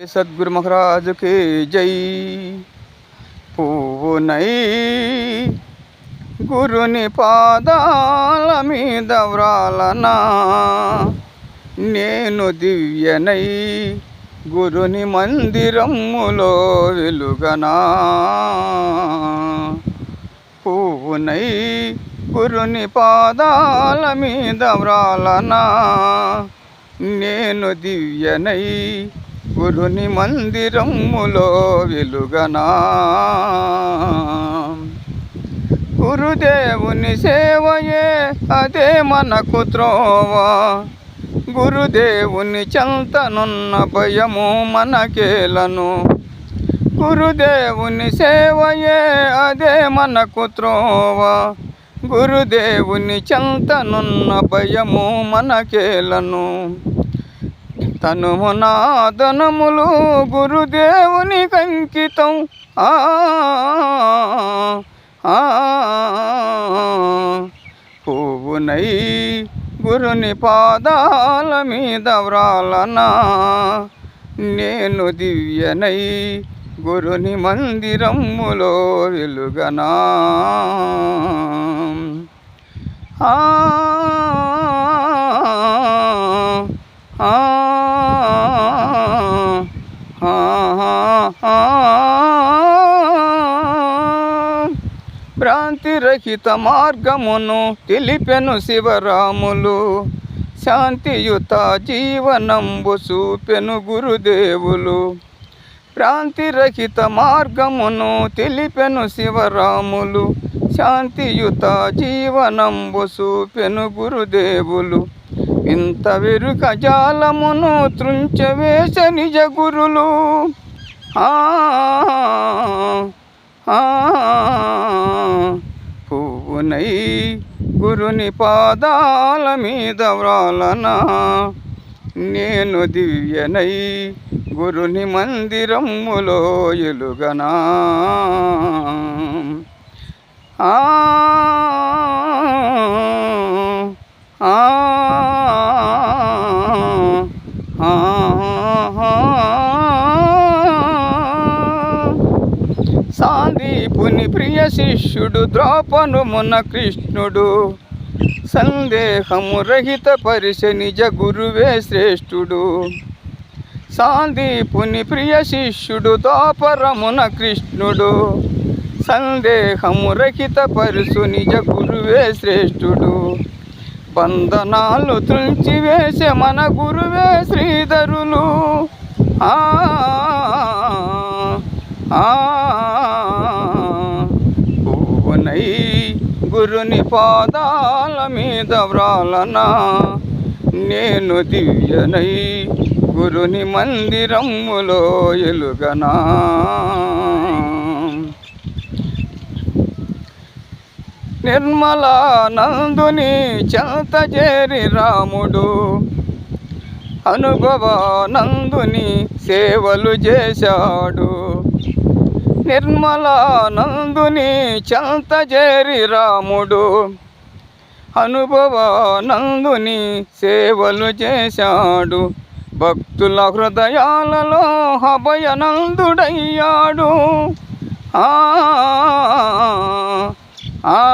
సద్గురు మహారాజుకి జై పువ్వునై గురుని పాదాల మీద వ్రాలనా నేను దివ్యనై గురుని మందిరములో వెలుగనా పువ్వునై గురుని పాదాల మీద వ్రాలనా నేను దివ్యనై గురుని మందిరములో వెలుగనా? గురుదేవుని సేవయే అదే మనకు త్రోవా. గురుదేవుని చెంతనున్న భయము మనకేలను. గురుదేవుని సేవయే అదే మనకు త్రోవా. గురుదేవుని చెంతనున్న భయము మనకేలను. తనుము నాదనములు గురుదేవుని కంకితం. ఆ పువ్వునై గురుని పాదాల మీద వ్రాలనా? నేను దివ్యనై గురుని మందిరములో వెలుగనా ఆ ఆ, ఆ, ఆ, భ్రాంతిరహిత మార్గమును తెలిపెను శివరాములు. శాంతియుత జీవనంబు చూపెను గురుదేవులు. భ్రాంతిరహిత మార్గమును తెలిపెను శివరాములు. శాంతియుత జీవనంబు చూపెను గురుదేవులు. ఇంత వెరుక జాలమును త్రుంచవేశ నిజ గురులు. ఆ, పువ్వునై గురుని పాదాల మీద వ్రాలనా నేను దివ్యనై. గురుని మందిరములో ఎలుగనా. ఆ, ప్రియ శిష్యుడు ద్రౌపనుమున కృష్ణుడు. సందేహము రహిత పరిశ నిజ గురువే శ్రేష్ఠుడు. సాందీపుని ప్రియ శిష్యుడు దోపరమున కృష్ణుడు. సందేహము రహిత పరుసు నిజ గురువే శ్రేష్ఠుడు. బంధనాలు తుంచివేసే మన గురువే శ్రీధరులు. ఆ నీ పాదాల మీద వ్రాలనా? నేను దివ్యనై గురుని మందిరములో ఎలుగనా? నిర్మలానందుని చెంత చేరి రాముడు అనుభవానందుని సేవలు చేశాడు. నిర్మలానందుని చెంత చేరి రాముడు. అనుభవానందుని సేవలు చేశాడు. భక్తుల హృదయాలలో అభయనందుడయ్యాడు ఆ ఆ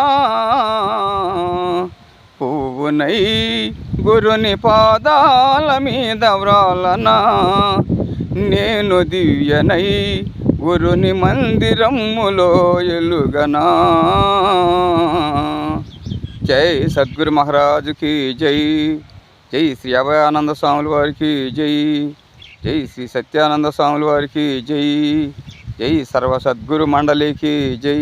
పువ్వునై గురుని పాదాల మీద వ్రాలనా? నేను దివ్యనై గురుని మందిరములో ఎలుగనా? జై సద్గురు మహారాజుకి జై. జై శ్రీ అభయానంద స్వాముల వారికి జై. జై శ్రీ సత్యానంద స్వాముల వారికి జై. జై సర్వ సద్గురు మండలికి జై.